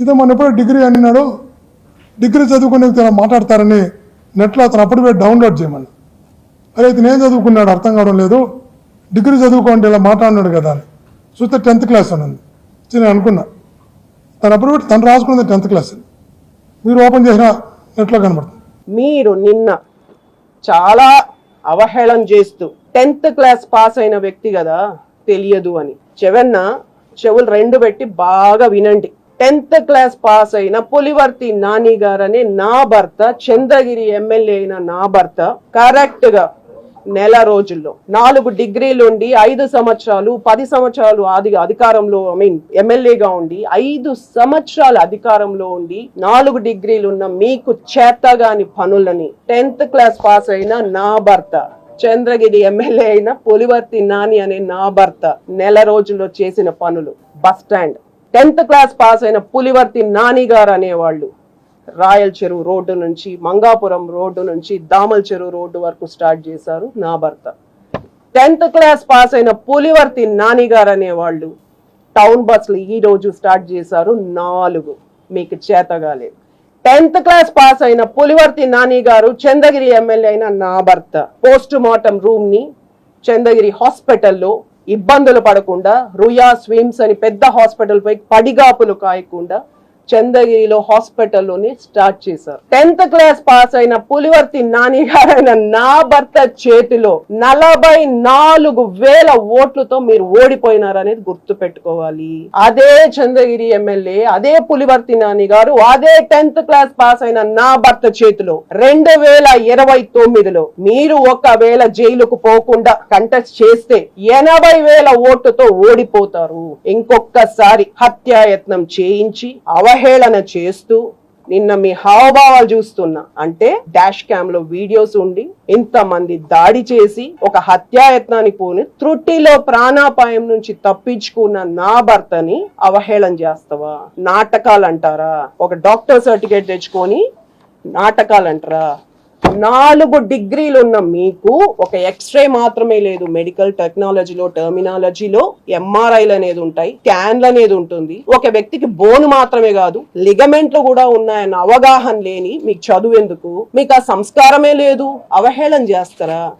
ఇదే మన ఎప్పుడో డిగ్రీ అన్నాడు డిగ్రీ చదువుకునే వ్యక్తి మాట్లాడతారని నెట్లో అతను అప్పుడు డౌన్లోడ్ చేయమని. అరే ఇతను ఏం చదువుకున్నాడు అర్థం కావడం లేదు. డిగ్రీ చదువుకోండి ఇలా మాట్లాడినాడు కదా అని. చూస్తే టెన్త్ క్లాస్ అన్నది నేను అనుకున్నా. తను అప్పుడు పెట్టి తను రాసుకున్నది టెన్త్ క్లాస్ మీరు ఓపెన్ చేసిన నెట్లో కనబడుతుంది. మీరు నిన్న చాలా అవహేళన చేస్తూ టెన్త్ క్లాస్ పాస్ అయిన వ్యక్తి కదా తెలియదు అని. చెవెన్న చెవులు రెండు పెట్టి బాగా వినండి. టెన్త్ క్లాస్ పాస్ అయిన పులివర్తి నాని గారనే నా భర్త చంద్రగిరి ఎమ్మెల్యే అయిన నా భర్త కరెక్ట్గా నెల రోజుల్లో నాలుగు డిగ్రీలు ఉండి ఐదు సంవత్సరాలు పది సంవత్సరాలు ఆది అధికారంలో ఐ మీన్ ఎమ్మెల్యేగా ఉండి ఐదు సంవత్సరాలు అధికారంలో ఉండి నాలుగు డిగ్రీలు ఉన్న మీకు చేతగాని పనులని టెన్త్ క్లాస్ పాస్ అయిన నా భర్త చంద్రగిరి ఎమ్మెల్యే అయిన పులివర్తి నాని అనే నా భర్త నెల రోజుల్లో చేసిన పనులు. Bus stand. Tenth class pass అయిన పులివర్తి నాని గారు అనేవాళ్ళు. రాయల్ చెరువు రోడ్డు నుంచి మంగాపురం రోడ్డు నుంచి దామల్ చెరువు రోడ్డు వరకు స్టార్ట్ చేశారు నా భర్త. టెన్త్ క్లాస్ పాస్ అయిన పులివర్తి నాని గారు అనేవాళ్ళు. టౌన్ బస్సులు ఈ రోజు స్టార్ట్ చేశారు నాలుగు. మీకు చేతగాలేదు టెన్త్ క్లాస్ పాస్ అయిన పులివర్తి నాని గారు చంద్రగిరి ఎమ్మెల్యే అయిన నా భర్త. పోస్ట్ మార్టం రూమ్ని చంద్రగిరి హాస్పిటల్లో ఇబ్బందులు పడకుండా రుయా స్విమ్స్ అని పెద్ద హాస్పిటల్ పై పడిగాపులు కాయకుండా చంద్రగిరిలో హాస్పిటల్లోనే స్టార్ట్ చేశారు. టెన్త్ క్లాస్ పాస్ అయిన పులివర్తి నాని గారైన నా భర్త చేతిలో నలభై నాలుగు వేల ఓట్లతో మీరు ఓడిపోయినారనేది గుర్తు పెట్టుకోవాలి అదే చంద్రగిరి ఎమ్మెల్యే అదే పులివర్తి నాని గారు అదే టెన్త్ క్లాస్ పాస్ అయిన నా భర్త చేతిలో రెండు వేల ఇరవై తొమ్మిదిలో మీరు ఒకవేళ జైలుకు పోకుండా కంటెస్ట్ చేస్తే ఎనభై వేల ఓట్లతో ఓడిపోతారు. ఇంకొకసారి హత్యాయత్నం చేయించి అవహేళన చేస్తూ నిన్న మీ హావభావాలు చూస్తున్నా. అంటే డాష్ క్యామ్లో వీడియోస్ ఉండి ఇంతమంది దాడి చేసి ఒక హత్యాయత్నానికి పోని త్రుటిలో ప్రాణాపాయం నుంచి తప్పించుకున్న నా భర్తని అవహేళన చేస్తావా? నాటకాలు అంటారా ఒక డాక్టర్ సర్టిఫికేట్ తెచ్చుకొని నాటకాలు అంటారా నాలుగు డిగ్రీలు ఉన్న మీకు ఒక ఎక్స్రే మాత్రమే లేదు. మెడికల్ టెక్నాలజీలో టర్మినాలజీలో ఎంఆర్ఐలు అనేది ఉంటాయి స్కాన్లు అనేది ఉంటుంది. ఒక వ్యక్తికి బోన్ మాత్రమే కాదు లిగమెంట్లు కూడా ఉన్నాయన్న అవగాహన లేని మీకు చదువు ఎందుకు? మీకు ఆ సంస్కారమే లేదు. అవహేళన చేస్తారా?